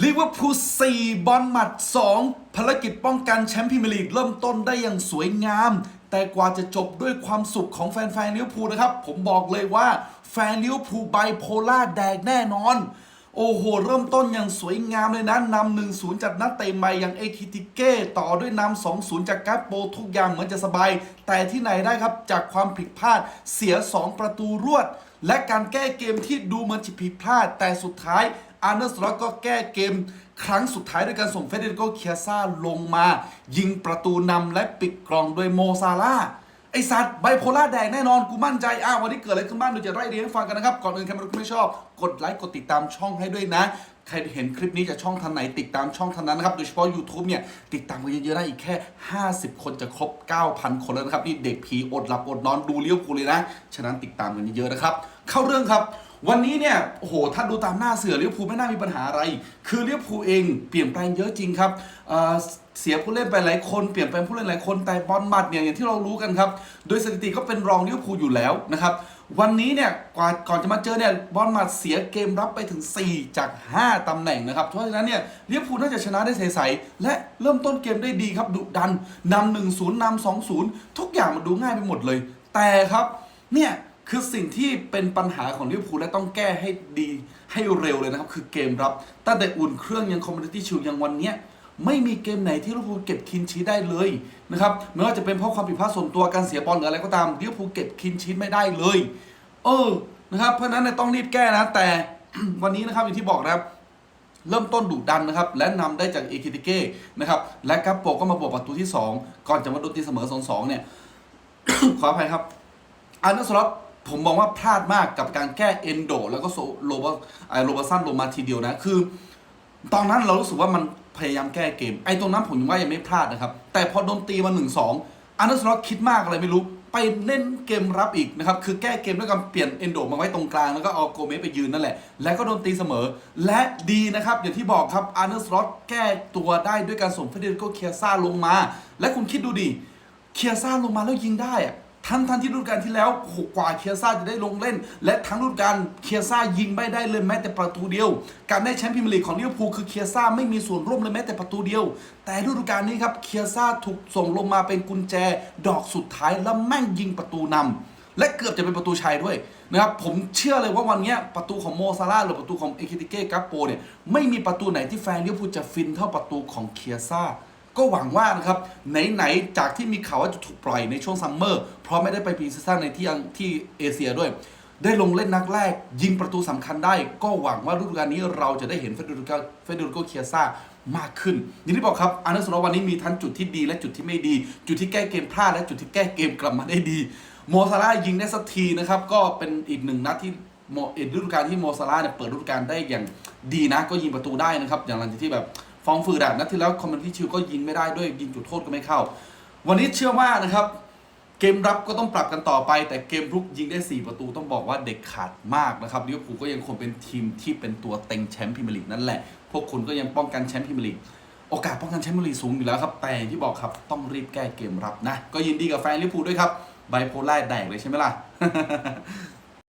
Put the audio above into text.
ลิเวอร์พูล4บอลหมัด 2 ภารกิจป้องกันแชมป์พรีเมียร์ลีกเริ่มต้นได้อย่างสวยงาม แต่กว่าจะจบด้วยความสุขของแฟนๆลิเวอร์พูลนะครับ ผมบอกเลยว่าแฟนลิเวอร์พูลไบโพล่าแดกแน่นอน โอ้โห เริ่มต้นอย่างสวยงามเลยนะนำ1-0จากนักเตะใหม่อย่างเอคิติเก้ต่อด้วยนำ2-0จากกาโปทุกอย่างเหมือนจะสบาย แต่ที่ไหนได้ครับจากความผิดพลาดเสีย 2 ประตูรวด และการแก้เกมที่ดูเหมือนจะผิดพลาดแต่สุดท้าย อาร์เนสล็อตก็แก้เกมครั้งสุดท้ายด้วยการส่งเฟเดริโกเคียซ่าลงมา ยิงประตูนำและปิดกล่องโดยโมซาลาไอสัตว์ไบโพล่าแดงแน่นอน กูมั่นใจ อ้าววันนี้เกิดอะไรขึ้นบ้างเดี๋ยวจะไล่เรียงให้ฟังกันนะครับ ก่อนอื่นใครม่รู้ไม่ชอบ กดไลค์ กดติดตามช่องให้ด้วยนะ ใครเห็นคลิปนี้จากช่องทางไหนติดตามช่องทางนั้นนะครับ โดยเฉพาะ YouTube เนี่ย ติดตามกันเยอะๆได้อีกแค่ 50 คนจะครบ 9,000 คนแล้วนะครับ นี่เด็กผีอดหลับอดนอนดูเลี้ยวกูเลยนะ ฉะนั้นติดตามกันเยอะๆนะครับ เข้าเรื่องครับวันนี้เนี่ยโอ้โหถ้าดูตามหน้าเสือเลิเวอร์พูไม่น่ามีปัญหาอะไร คือเลิเวอร์พูเองเปลี่ยนแปลงเยอะจริงครับเเสียผู้เล่นไปหลายคนเปลี่ยนแปลงผู้เล่นหลายคนแต่บอลมัดเนี่ยอย่างที่เรารู้กันครับ โดยสถิติก็เป็นรองเลิเวอร์พูอยู่แล้วนะครับ วันนี้เนี่ยก่อนก่อนจะมาเจอเนี่ยบอลมัดเสียเกมรับไปถึง 4 จาก 5 ตำแหน่งนะครับ เพราะฉะนั้นเนี่ยลิเวพูลน่าจะชนะได้ใสๆและเริ่มต้นเกมได้ดีครับดุดันนำ1-0นำ2-0ทุกอย่างมันดูง่ายไปหมดเลย แต่ครับเนี่ยคือสิ่งที่เป็นปัญหาของลิเวอร์พูลและต้องแก้ให้ดีให้เร็วเลยนะครับ คือเกมรับตั้งแต่อุ่นเครื่องยังคอมมูนิตี้ชิลยังวันเนี้ย ไม่มีเกมไหนที่ลิเวอร์พูลเก็บคินชีได้เลยนะครับไม่ว่าจะเป็นเพราะความผิดพลาดส่วนตัวการเสียบอลหรืออะไรก็ตามลิเวอร์พูลเก็บคินชีไม่ได้เลย เออนะครับเพราะนั้นต้องรีบแก้นะแต่วันนี้นะครับอย่างที่บอกนะครับเริ่มต้นดุดันนะครับ และนำได้จากเอคิติเก้นะครับ และกัปโปก็มาบวกประตูที่ 2 ก่อนจะมาโดนตีเสมอ 2-2 เนี่ย ขออภัยครับอันนั้นสำหรับผมมองว่าพลาดมากกับการแก้เอนโด แล้วก็โซโลบไอโรบาซันลงมาทีเดียวนะ คือ ตอนนั้นเรารู้สึกว่ามันพยายามแก้เกม ไอ้ตรงนั้นผมยังว่ายังไม่พลาดนะครับ แต่พอโดนตีมา1นสองอันนั้นสล็อตคิดมากอะไรไม่รู้ ไปเล่นเกมรับอีกนะครับ คือแก้เกมด้วยการเปลี่ยนเอนโดมาไว้ตรงกลาง แล้วก็เอาโกเมสไปยืนนั่นแหละ แล้วก็โดนตีเสมอ และดีนะครับ อย่างที่บอกครับอันนั้นสล็อตแก้ตัวได้ด้วยการส่งเฟเดริโกเคียซ่าลงมา และคุณคิดดูดิเคียซ่าลงมาแล้วยิงได้อะ ทั้งทันที่ฤดูกาลที่แล้วหกว่าเคียซ่าจะได้ลงเล่น และทั้งฤดูกาลเคียซ่ายิงไม่ได้เลยแม้แต่ประตูเดียว การได้แชมป์พรีเมียร์ลีกของลิเวอร์พูลคือเคียซ่าไม่มีส่วนร่วมเลยแม้แต่ประตูเดียว แต่ฤดูกาลนี้ครับเคียซ่าถูกส่งลงมาเป็นกุญแจ ดอกสุดท้ายแล้วแม่งยิงประตูนำและเกือบจะเป็นประตูชัยด้วยนะครับผมเชื่อเลยว่าวันนี้ประตูของโมซาร่าหรือประตูของเอคิติเก้กัปโปเนี่ยไม่มีประตูไหนที่แฟนลิเวอร์พูลจะฟินเท่าประตูของเคียซ่า ก็หวังว่านะครับไหนๆจากที่มีข่าวว่าจะถูกปล่อยในช่วงซัมเมอร์เพราะไม่ได้ไปพรีซีซั่นในที่ที่เอเชียด้วย ได้ลงเล่นนัดแรก ยิงประตูสำคัญได้ ก็หวังว่าฤดูกาลนี้เราจะได้เห็นเฟเดริโกเฟเดริโกเคียซ่ามากขึ้นอย่างที่บอกครับอาร์เนสโลวันนี้มีทั้งจุดที่ดีและจุดที่ไม่ดี จุดที่แก้เกมพลาดและจุดที่แก้เกมกลับมาได้ดีโมซาร่ายิงได้สักทีนะครับก็เป็นอีกหนึ่งนัดที่โมเอ็ดฤดูกาลที่โมซาร่าเนี่ยเปิดฤดูกาลได้อย่างดีนะก็ยิงประตูได้นะครับอย่างหลังจากที่แบบ ฟองฟืดอะนัดที่แล้วคอมเมนที่ชิวก็ยิงไม่ได้ด้วยยิงจุดโทษก็ไม่เข้า วันนี้เชื่อว่านะครับ เกมรับก็ต้องปรับกันต่อไป แต่เกมรุกยิงได้ 4 ประตูต้องบอกว่าเด็กขาดมากนะครับลิเวอร์พูลก็ยังคงเป็นทีมที่เป็นตัวเต็งแชมป์พรีเมียร์ลีกนั่นแหละ พวกคุณก็ยังป้องกันแชมป์พรีเมียร์ลีกโอกาสป้องกันแชมป์พรีเมียร์ลีกสูงอยู่แล้วครับ แต่ที่บอกครับต้องรีบแก้เกมรับนะ ก็ยินดีกับแฟนลิเวอร์พูลด้วยครับ ไบโพล่าแดกเลยใช่ไหมล่ะ